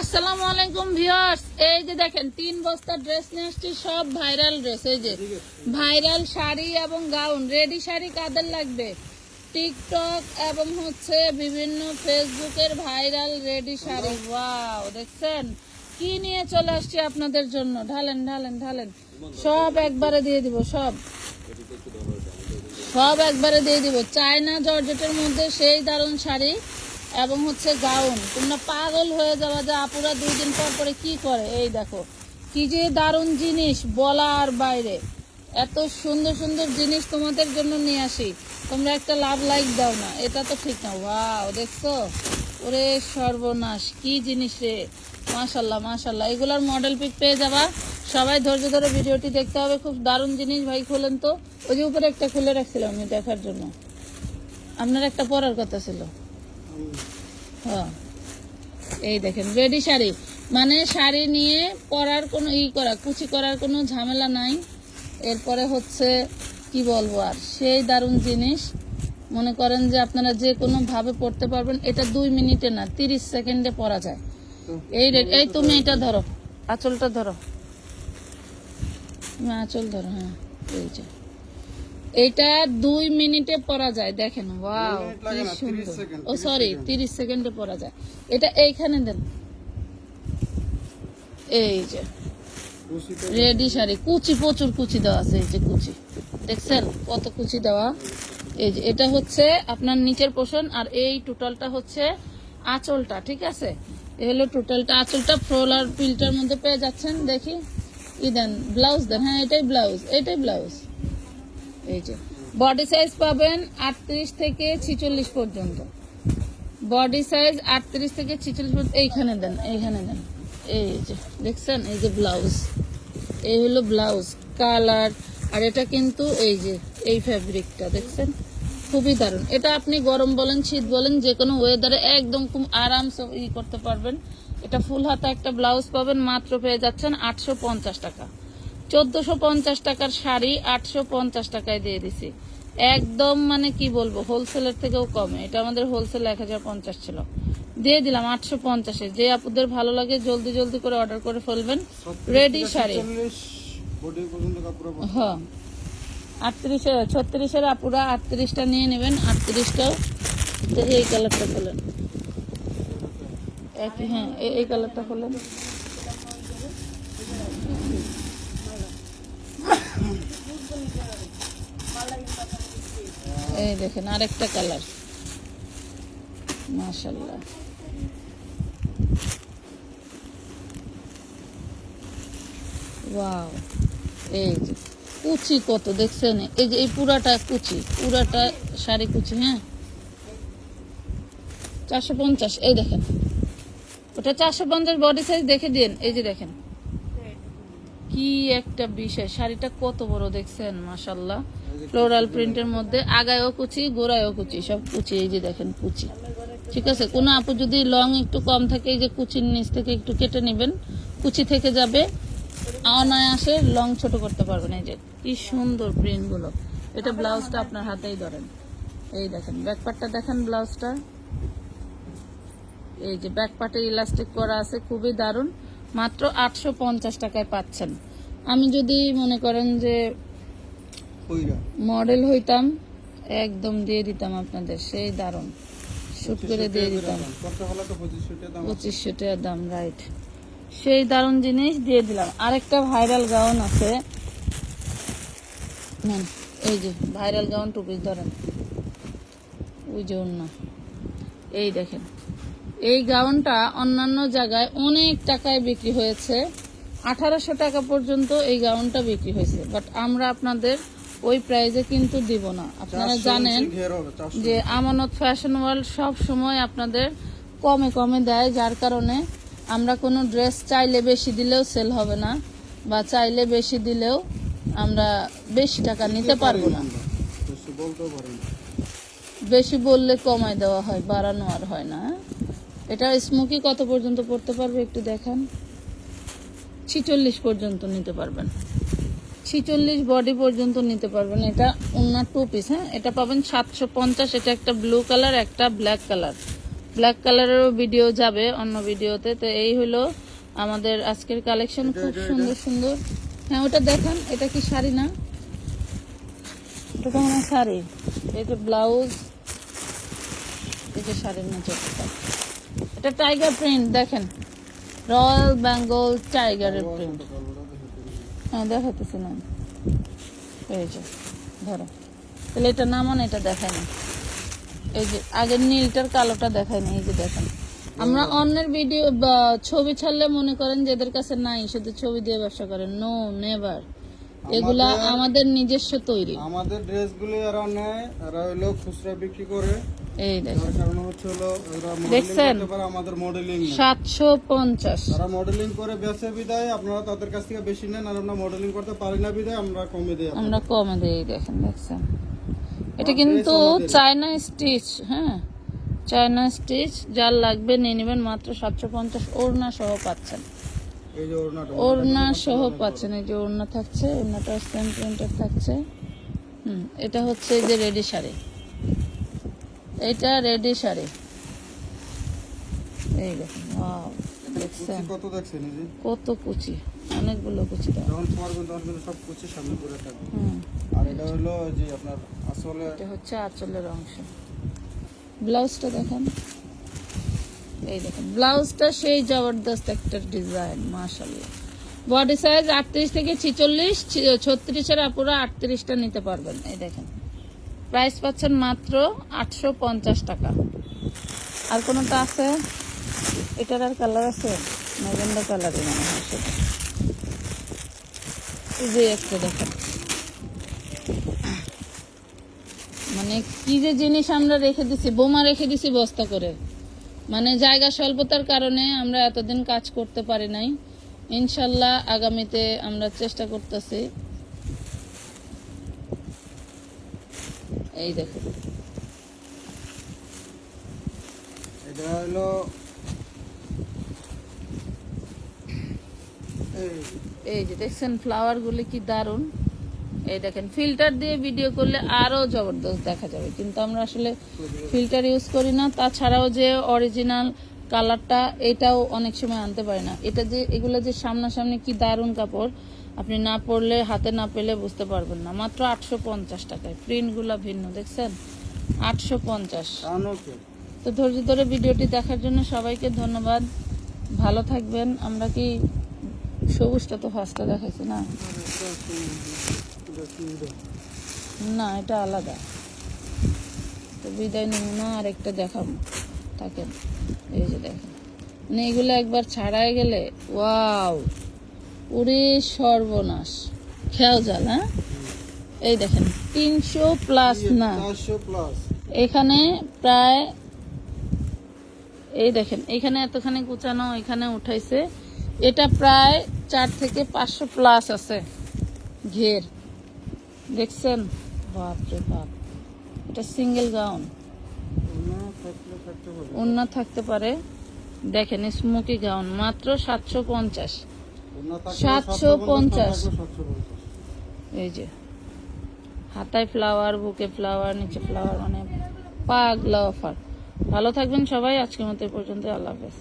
আসসালামু আলাইকুম ভিউয়ার্স। এই যে দেখেন, তিন বস্তা ড্রেস নিয়ে আসছি, সব ভাইরাল ড্রেস। এই যে ভাইরাল শাড়ি এবং গাউন, রেডি শাড়ি কাদের লাগবে? টিকটক এবং হচ্ছে বিভিন্ন ফেসবুকের ভাইরাল রেডি শাড়ি। ওয়াও, দেখছেন? কি নিয়ে চলে আসছি আপনাদের জন্য? ঢালেন ঢালেন ঢালেন। সব একবারে দিয়ে দিব, সব। সব একবারে দিয়ে দিব। চায়না জর্জেটের মধ্যে সেই দারুণ শাড়ি। এবং হচ্ছে গাউন। তোমরা পাগল হয়ে যাওয়া যে আপুরা দুই দিন পর পরে কি করে? এই দেখো, কি যে দারুণ জিনিস বলার বাইরে। এত সুন্দর সুন্দর জিনিস তোমাদের জন্য নিয়ে আসি। তোমরা একটা লাভ লাইক দাও না, এটা তো ঠিক না। ওয়াও, দেখছ? ওরে সর্বনাশ, কি জিনিস রে। মাশাল্লাহ মাশাল্লাহ। এগুলার মডেল পিক পেয়ে যাবা। সবাই ধৈর্য ধরে ভিডিওটি দেখতে হবে। খুব দারুণ জিনিস, ভাই, খোলেন তো। ওই যে উপরে একটা খুলে রাখছিলাম আমি দেখার জন্য। আপনার একটা পরার কথা ছিল। এই দেখেন রেডি শাড়ি। মানে শাড়ি নিয়ে পরার কোনো ই করা, কুচি করার কোনো ঝামেলা নাই। এরপরে হচ্ছে, কি বলব আর, সেই দারুণ জিনিস। মনে করেন যে আপনারা যে কোনো ভাবে পড়তে পারবেন, এটা দুই মিনিটে না, তিরিশ সেকেন্ডে পরা যায়। এই এই তুমি এটা ধরো। আঁচলটা ধরো। আঁচল ধরো হ্যাঁ এই যে। এটা দুই মিনিটে পরা যায় দেখেন ওয়াও ও সরি তিরিশ সেকেন্ডে পরা যায়। এটা এইখানে দেন। এই যে রেডি শাড়ি কুচি প্রচুর কুচি দেওয়া আছে এই যে কুচি। দেখছেন কত কুচি দেওয়া? এই যে এটা হচ্ছে আপনার নিচের পোষণ আর এই টোটালটা হচ্ছে আঁচলটা ঠিক আছে? এ হলো টোটালটা আঁচলটা ফ্রোলার পিলটার মধ্যে পেয়ে যাচ্ছেন দেখি। ই দেন ব্লাউজ দেন হ্যাঁ এটাই ব্লাউজ এটাই ব্লাউজ এই যে। বডি সাইজ পাবেন আটত্রিশ থেকে ছিচল্লিশ পর্যন্ত। বডি সাইজ আটত্রিশ থেকে ছিচল্লিশ পর্যন্ত এইখানে দেন এইখানে দেন। এই যে, দেখছেন? এই যে ব্লাউজ এই হলো ব্লাউজ কালার আর এটা কিন্তু এই যে, এই ফ্যাব্রিকটা দেখছেন? খুবই দারুণ। এটা আপনি গরম বলেন, শীত বলেন, যে কোনো ওয়েদারে একদম খুব আরামসে ই করতে পারবেন। এটা ফুল হাতা একটা ব্লাউজ পাবেন, মাত্র পেয়ে যাচ্ছেন আটশো পঞ্চাশ টাকা। চোদ্দশো পঞ্চাশ টাকার শাড়ি আটশো পঞ্চাশ টাকায় দিয়ে দিছি। একদম মানে কি বলব হোলসেলের থেকেও কমে। এটা আমাদের হোলসেল এক হাজার পঞ্চাশ ছিল। দিয়ে দিলাম আটশো পঞ্চাশে। যে আপুদের ভালো লাগে জলদি জলদি করে অর্ডার করে ফেলবেন। রেডি শাড়ি। হ্যাঁ আটত্রিশে ছত্রিশের আপুরা আটত্রিশটা নিয়ে নেবেন আটত্রিশটাও এই কালারটা খোলেন। হ্যাঁ এই- এই কালারটা খোলেন। এই দেখেন, আরেকটা কালার। মাশাল্লাহ এই যে, কুচি কত, দেখছেন? এই যে, এই পুরাটা কুচি, পুরাটা শাড়ি কুচি হ্যাঁ? চারশো পঞ্চাশ, এই দেখেন। ওটা চারশো পঞ্চাশ বডি সাইজ দেখে দিন এই যে দেখেন। কি একটা বিষয়, শাড়িটা কত বড়, দেখছেন? মাসাল্লাহ ফ্লোরাল প্রিন্টের মধ্যে আগায়ও কুচি, গোড়ায়ও কুচি, সব কুচি, এই যে দেখেন কুচি। ঠিক আছে? কোনো আপু যদি লং একটু কম থাকে, এই যে কুচির নিচ থেকে একটু কেটে নেবেন, কুচি থেকে যাবে, অনায়াসে লং ছোট করতে পারবেন। এই যে কি সুন্দর প্রিন্টগুলো। এটা ব্লাউজটা আপনার হাতেই ধরেন। এই দেখেন ব্যাকপার্টটা দেখেন ব্লাউজটা এই যে ব্যাক পার্টে ইলাস্টিক করা আছে, খুবই দারুণ। মাত্র আটশো পঞ্চাশ টাকায় পাচ্ছেন। আমি যদি মনে করেন যে মডেল হইতাম একদম দিয়ে দিতাম আপনাদের সেই দারুণ। শুট করে দিয়ে দিতাম। পঁচিশশো টাকার দাম রাইট সেই দারুণ জিনিস দিয়ে দিলাম। আরেকটা ভাইরাল গাউন আছে। নেন, এই যে ভাইরাল গাউন টু পিস ধরেন। ওই যে অন্য এই দেখেন। এই গাউনটা অন্যান্য জায়গায় অনেক টাকায় বিক্রি হয়েছে। আঠারোশো টাকা পর্যন্ত এই গাউনটা বিক্রি হয়েছে। বাট আমরা আপনাদের ওই প্রাইজে কিন্তু দিব না। আপনারা জানেন যে আমানত ফ্যাশন ওয়ার্ল্ড সব সময় আপনাদের কমে কমে দেয় যার কারণে আমরা কোনো ড্রেস চাইলে বেশি দিলেও সেল হবে না বা চাইলে বেশি দিলেও আমরা বেশি টাকা নিতে পারব না। বেশি বললে কমায় দেওয়া হয় বাড়ানো আর হয় না হ্যাঁ? এটা স্মোকি কত পর্যন্ত পড়তে পারবে একটু দেখান? ছিচল্লিশ পর্যন্ত নিতে পারবেন। ছিচল্লিশ বডি পর্যন্ত নিতে পারবেন। এটা অন্য টু পিস হ্যাঁ? এটা পাবেন সাতশো পঞ্চাশ এটা একটা ব্লু কালার একটা ব্ল্যাক কালার ব্ল্যাক কালারেরও ভিডিও যাবে অন্য ভিডিওতে তো এই হলো আমাদের আজকের কালেকশন খুব সুন্দর সুন্দর। হ্যাঁ ওটা দেখান এটা কি শাড়ি না? এটা তো শাড়ি। এটা ব্লাউজ এটা শাড়ির নিচে এটা টাইগার প্রিন্ট দেখেন। রয়্যাল বেঙ্গল টাইগারের প্রিন্ট হ্যাঁ দেখাতেছি না। এই যে ধরো। তাহলে এটা নামান এটা দেখায় না। এই যে আগের নীলটার কালোটা দেখায় না এই যে দেখেন। আমরা অন্যের ভিডিও বা ছবি ছাড়লে মনে করেন যে এদের কাছে নাই শুধু ছবি দিয়ে ব্যবসা করেন নো নেভার এগুলা আমাদের- আমাদের নিজস্ব তৈরি। আমাদের ড্রেসগুলো এরা নেয় এরা হলো খুচরা বিক্রি করে। এই দেখেন। দেখছেন? আমাদের মডেলিং তারা মডেলিং করে বেচে বিদায় আপনারা তাদের কাছ থেকে বেশি নেন আর আমরা মডেলিং করতে পারি না বিদায় আমরা কমে দিই আমরা কমে দিই দেখেন দেখছেন? এটা কিন্তু চায়না স্টিচ হ্যাঁ? চায়না স্টিচ যার লাগবে নিয়ে নেবেন মাত্র সাতশো পঞ্চাশ ওড়না সহ পাচ্ছেন। এই যে ওড়নাটা ওড়না সহ পাচ্ছেন। এই যে ওড়না থাকছে ওড়নাটা প্রিন্টের থাকছে। হুম এটা হচ্ছে এই যে রেডি শাড়ি। এটা রেডি শাড়ি। এই দেখুন ওয়াও দেখছেন? কত দেখছেন কত কুচি অনেকগুলো কুচি যখন পরবেন তখন কিন্তু সব কুচি সামনে করে থাকবে। আর এটা হলো যে আপনার আসলে এটা হচ্ছে আঁচলের অংশ। ব্লাউজটা দেখেন। এই দেখেন ব্লাউজটা সেই জবরদস্ত একটা ডিজাইন মাশাল্লাহ বডি সাইজ আটত্রিশ থেকে ছিচল্লিশ ছত্রিশের আপুরা আটত্রিশটা নিতে পারবেন। এই দেখেন। প্রাইস পাচ্ছেন মাত্র আটশো পঞ্চাশ টাকা। আর কোনোটা আছে? এটার আর কালার আছে? ম্যাজেন্ডা কালারই মনে হয় সেটা। যে একটা দেখেন। মানে কি যে জিনিস আমরা রেখে দিছি, বোমা রেখে দিছি বস্তা করে। মানে জায়গা স্বল্পতার কারণে আমরা এতদিন কাজ করতে পারি নাই। ইনশাল্লাহ আগামীতে আমরা চেষ্টা করতেছি এই দেখো। এটা হলো এই যে দেখছেন ফ্লাওয়ার গুলি কি দারুণ এই দেখেন ফিল্টার দিয়ে ভিডিও করলে আরও জবরদস্ত দেখা যাবে। কিন্তু আমরা আসলে ফিল্টার ইউজ করি না তাছাড়াও যে অরিজিনাল কালারটা এটাও অনেক সময় আনতে পারি না। এটা যে এগুলো যে সামনাসামনি কি দারুণ কাপড় আপনি না পড়লে হাতে না পেলে বুঝতে পারবেন না। মাত্র আটশো পঞ্চাশ টাকায়। প্রিন্টগুলো ভিন্ন দেখছেন? আটশো পঞ্চাশ। তো ধৈর্য ধরে ভিডিওটি দেখার জন্য সবাইকে ধন্যবাদ। ভালো থাকবেন। আমরা কি সবুজটা তো ফার্স্টে দেখাইছি না? না এটা আলাদা। তো বিদায় নিব না আরেকটা দেখাবো। থাকেন এই যে দেখেন। মানে এগুলো একবার ছাড়াই গেলে ওয়াও! উড়ে সর্বনাশ। খেয়াও জাল হ্যাঁ? এই দেখেন তিনশো প্লাস না। এখানে প্রায় এই দেখেন এখানে এতখানি কুচানো এখানে উঠাইছে। এটা প্রায় চার থেকে পাঁচশো প্লাস আছে ঘের। দেখছেন? বাপরে বাপ। এটা সিঙ্গেল গাউন ওন্না থাকতে পারে। দেখেন স্মোকি গাউন মাত্র সাতশো পঞ্চাশ। ওনা থাকলে 750 750 750 এই যে, হাতায় ফ্লাওয়ার বুকে ফ্লাওয়ার নিচে ফ্লাওয়ার মানে পাগলা অফার ভালো থাকবেন সবাই, আজকের মতো পর্যন্ত আল্লাহ হাফেজ।